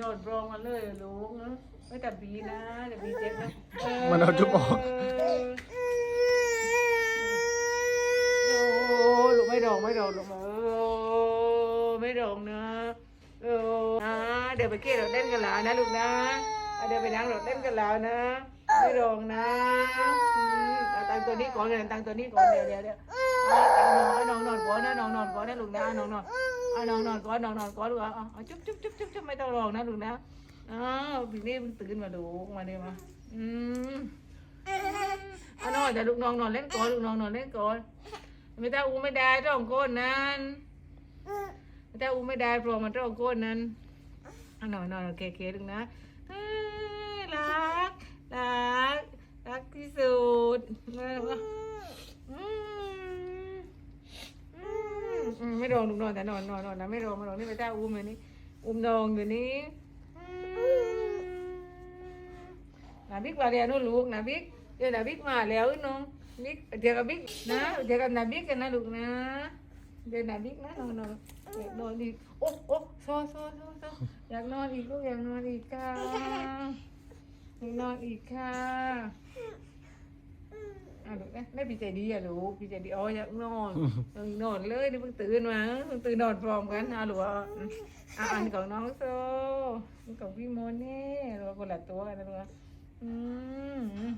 โดดรองมาเลยลูกนะไม่แต่บีนะเดี๋ยวบีเจ็บนะมันเอาจุ๊บออกโอ้ลูกไม่ดองไม่ดองลูกเออไม่ดองนะเอออ่าเดี๋ยวไปเกี่ยวรถเล่นกันแล้วนะลูกนะอะเดี๋ยวไปนั่งรถเล่นกันแล้วนะ ไม่ดองนะอืมเอาตังตัวนี้ก่อนเลยวตังตัวนี้ก่อนเดี๋ยวเดี๋ยวเดี๋ยวเอาตังน้อนอนก่อนนะน้องนอนก่อนนะลูกนะนองนอน เอานอนนอนก่อนนอนนอนก่อนลูกเอาเอาจุ๊บจุ๊บจุ๊บจุ๊บจุ๊บไม่ต้องร้องนะลูกนะอ้าวพี่นี่มันตื่นมาดูมาเนี่ยมาอืมเอานอนแต่ลูกน้องนอนเล่นก่อนลูกน้องนอนเล่นก่อนไม่ได้อูไม่ได้ร้องก้นนั้นไม่ได้อูไม่ได้พราะมันร้องก้นนั้นเอานอนนอนโอเคโอเคลูกนะเอ้ยรักรักรักที่สุดมามาอืมอืม อืมไม่ร้องลูกนอนแต่นอนนอนนอนนะไม่ร้องไม่ร้องนี่ไม่ได้อุ้มเลยนี่อุ้มนองอยู่นี่นาบิ๊กมาแล้วนู่นลูกนาบิ๊กเดี๋ยวนาบิ๊กมาแล้วน้องบิ๊กเดี๋ยวกับบิ๊กนะเดี๋ยวกับนาบิ๊กกันนะลูกนะเดี๋ยวนาบิ๊กนะนอนนอนนอนอีกโอ้โอ้โซโซโซโซอยากนอนอีกลูกอยากนอนอีกค่ะอยากนอนอีกค่ะ อะลูกนะไม่ปีใจดีอะลูกปีใจดีอ๋ออยากนอนเออนอนเลยนี่เพิ่งตื่นมาเพิ่งตื่นนอนพร้อมกันอะลูกอะอืมอะอันของน้องโซอันของพี่โมเน่เราคนละตัวกันนะลูกอะอืมอืม